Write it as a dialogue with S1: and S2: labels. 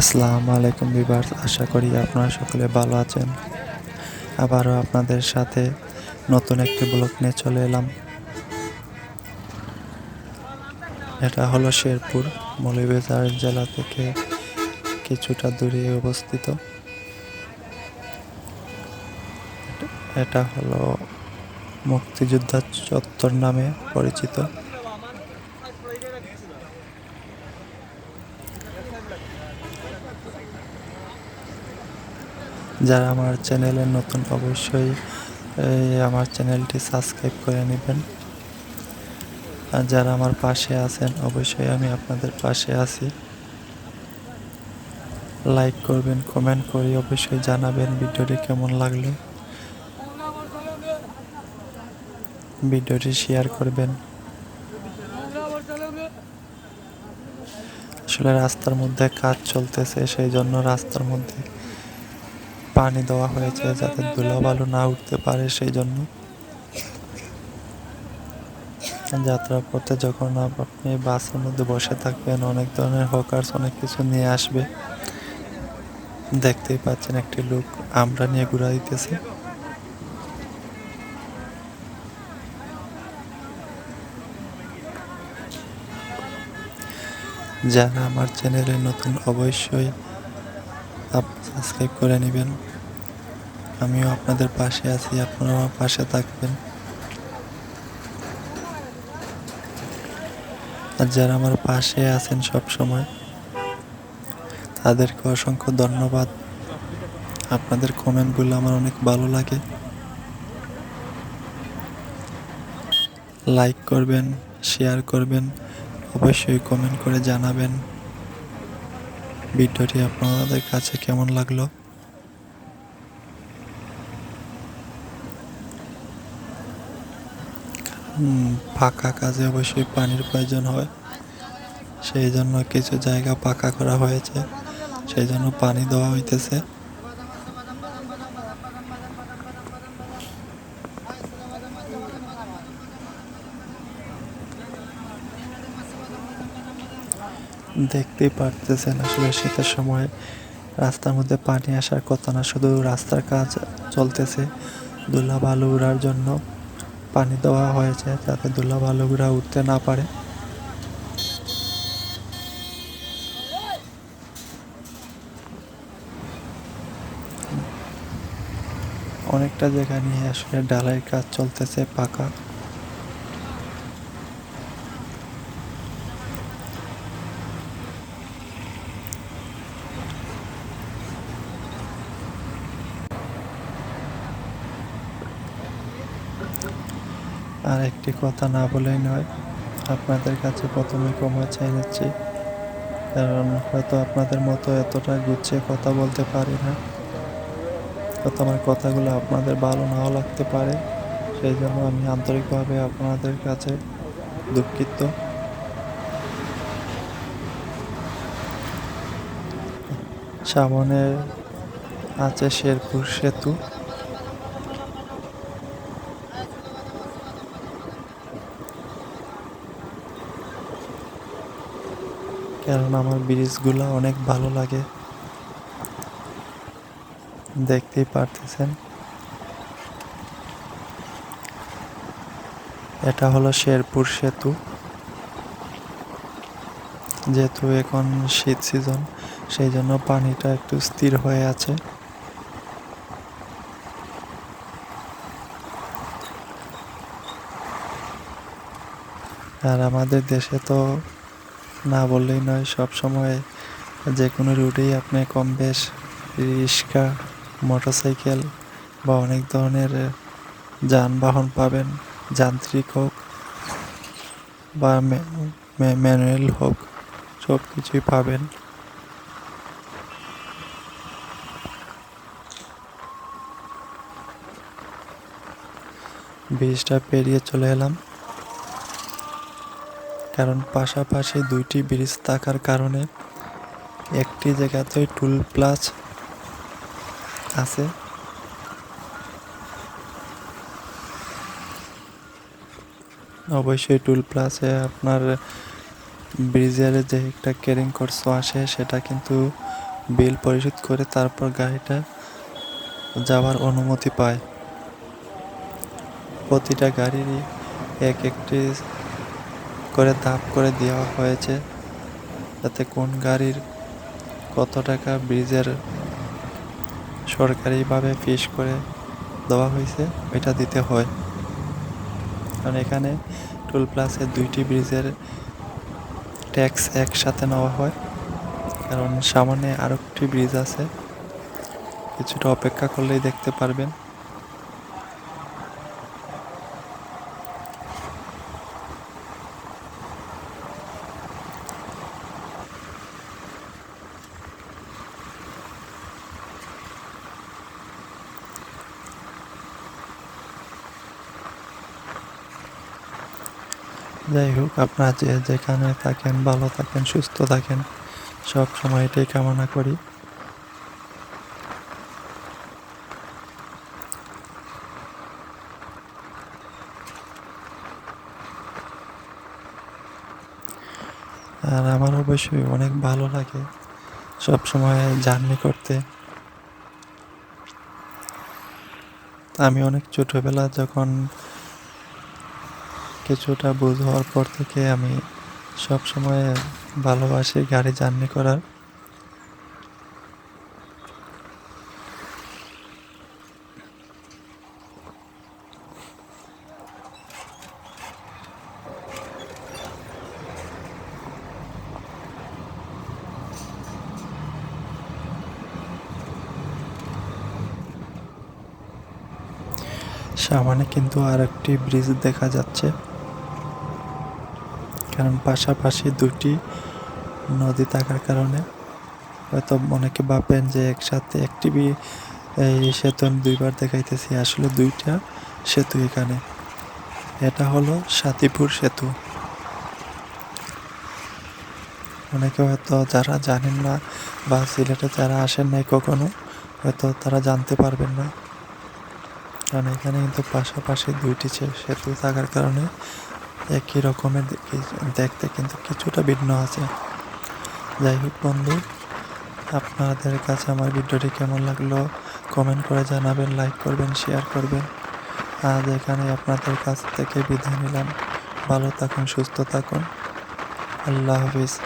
S1: আসসালামু আলাইকুম বিভার্স আশা করি আপনারা সকলে ভালো আছেন। আবারও আপনাদের সাথে নতুন একটি ব্লগ নিয়ে চলে এলাম। এটা হলো শেরপুর, মৌলভীবাজার জেলা থেকে কিছুটা দূরে অবস্থিত। এটা হলো মুক্তিযোদ্ধা চত্বর নামে পরিচিত। যারা আমার চ্যানেলে নতুন অবশ্যই আমার চ্যানেলটি সাবস্ক্রাইব করে নেবেন। আর যারা আমার পাশে আছেন, অবশ্যই আমি আপনাদের পাশে আছি। লাইক করবেন, কমেন্ট করে অবশ্যই জানাবেন ভিডিওটি কেমন লাগল। ভিডিওটি শেয়ার করবেন। আসলে রাস্তার মধ্যে কাজ চলতেছে, সেই জন্য রাস্তার মধ্যে পানি দেওয়া হয়েছে যাতে ধুলাবালু না উঠতে পারে সেই জন্য। যাত্রা পথে যখন আপ- আপনি বাসের মধ্যে বসে থাকবেন, অনেক ধরনের হকার্স অনেক কিছু নিয়ে আসবে। দেখতেই পাচ্ছেন একটি লোক আমরা নিয়ে ঘুরা দিতেছে। যারা আমার চ্যানেলে নতুন, অবশ্যই সাবস্ক্রাইব করে নেবেন। আমিও আপনাদের পাশে আছি আপনারা আমার পাশে থাকবেন। আর যারা আমার পাশে আছেন সব সময় তাদেরকে অসংখ্য ধন্যবাদ। আপনাদের কমেন্টগুলো আমার অনেক ভালো লাগে। লাইক করবেন শেয়ার করবেন, অবশ্যই কমেন্ট করে জানাবেন। ভিডিওটি আপনাদের কাছে কেমন লাগল? ফাঁকা কাজে অবশ্যই পানির প্রয়োজন হয়। সেই জন্য কিছু জায়গা পাকা করা হয়েছে। সেই জন্য পানি দেওয়া হইতেছে। দেখতেই পারতেছেন আসলে শীতের সময় রাস্তার মধ্যে পানি আসার কথা না, শুধু রাস্তার কাজ চলতেছে ধুলা বালু উড়ার জন্য পানি দেওয়া হয়েছে যাতে ধুলা বালুগুলা উঠতে না পারে। অনেকটা জায়গা নিয়ে আসলে ডালাইয়ের কাজ চলতেছে পাকা। আর একটি কথা না বলেই নয়, আপনাদের কাছে প্রথমে ক্ষমা চাই নিচ্ছি। কারণ হয়তো আপনাদের মতো এতটা গুছিয়ে কথা বলতে পারি না। হয়তো আমার কথাগুলো আপনাদের ভালো নাও লাগতে পারে। সেই জন্য আমি আন্তরিকভাবে আপনাদের কাছে দুঃখিত। সামনে আছে শেরপুর সেতু। কারণ আমার ব্রিজগুলো অনেক ভালো লাগে। দেখতেই পারতেছেন। এটা হলো শেরপুর সেতু। যেহেতু এখন শীত সিজন, সেই জন্য পানিটা একটু স্থির হয়ে আছে। আর আমাদের দেশে তো না বললেই নয়, সব সময় যে কোনো রুটেই আপনি কম বেশ রিক্সা, মোটরসাইকেল বা অনেক ধরনের যানবাহন পাবেন, যান্ত্রিক হোক বা ম্যানুয়াল হোক, সব কিছুই পাবেন। ব্রিজটা পেরিয়ে চলে এলাম। কারণ পাশাপাশি দুইটি ব্রিজ থাকার কারণে একটি জায়গাতে টুল প্লাস আছে। অবশ্যই টুল প্লাসে আপনার ব্রিজের যে একটা ক্যারিং খরচ আসে, সেটা কিন্তু বিল পরিশোধ করে তারপর গাড়িটা যাওয়ার অনুমতি পায়। প্রতিটা গাড়িরই এক একটি করে ধাপ করে দেওয়া হয়েছে। যাতে কোন গাড়ির কত টাকা ব্রিজের সরকারিভাবে ফিস করে দেওয়া হয়েছে, ওইটা দিতে হয়। কারণ এখানে টোল প্লাসে দুইটি ব্রিজের ট্যাক্স একসাথে নেওয়া হয়। কারণ সামনে আরও একটি ব্রিজ আছে, কিছুটা অপেক্ষা করলেই দেখতে পারবেন। যাই হোক, আপনারা যে যেখানে থাকেন, ভালো থাকেন, সুস্থ থাকেন, সব সময় এটাই কামনা করি। আর আমার অবশ্যই অনেক ভালো লাগে সব সময় জার্নি করতে। আমি অনেক ছোটবেলা যখন কিছুটা বুঝ হওয়ার পর থেকে আমি সব সময় ভালোবাসি গাড়ি জার্নি করার। সামনে কিন্তু আর একটি ব্রিজ দেখা যাচ্ছে। কারণ পাশাপাশি দুটি নদী থাকার কারণে হয়তো অনেকে ভাবেন যে একসাথে একটি এই সেতু আমি দুইবার দেখাইতেছি। আসলে দুইটা সেতু এখানে। এটা হলো সাতিপুর সেতু। অনেকে হয়তো যারা জানেন না বা সিলেটে যারা আসেন নাই কখনো, হয়তো তারা জানতে পারবেন না। কারণ এখানে কিন্তু পাশাপাশি দুইটি সেতু থাকার কারণে একই রকমের দেখি- দেখতে কিন্তু কিছুটা ভিন্ন আছে। যাই হোক বন্ধু, আপনাদের কাছে আমার ভিডিওটি কেমন লাগল কমেন্ট করে জানাবেন লাইক করবেন শেয়ার করবেন। আজ এখানে আপনাদের কাছ থেকে বিদায় নিলাম। ভালো থাকুন, সুস্থ থাকুন। আল্লাহ হাফিজ।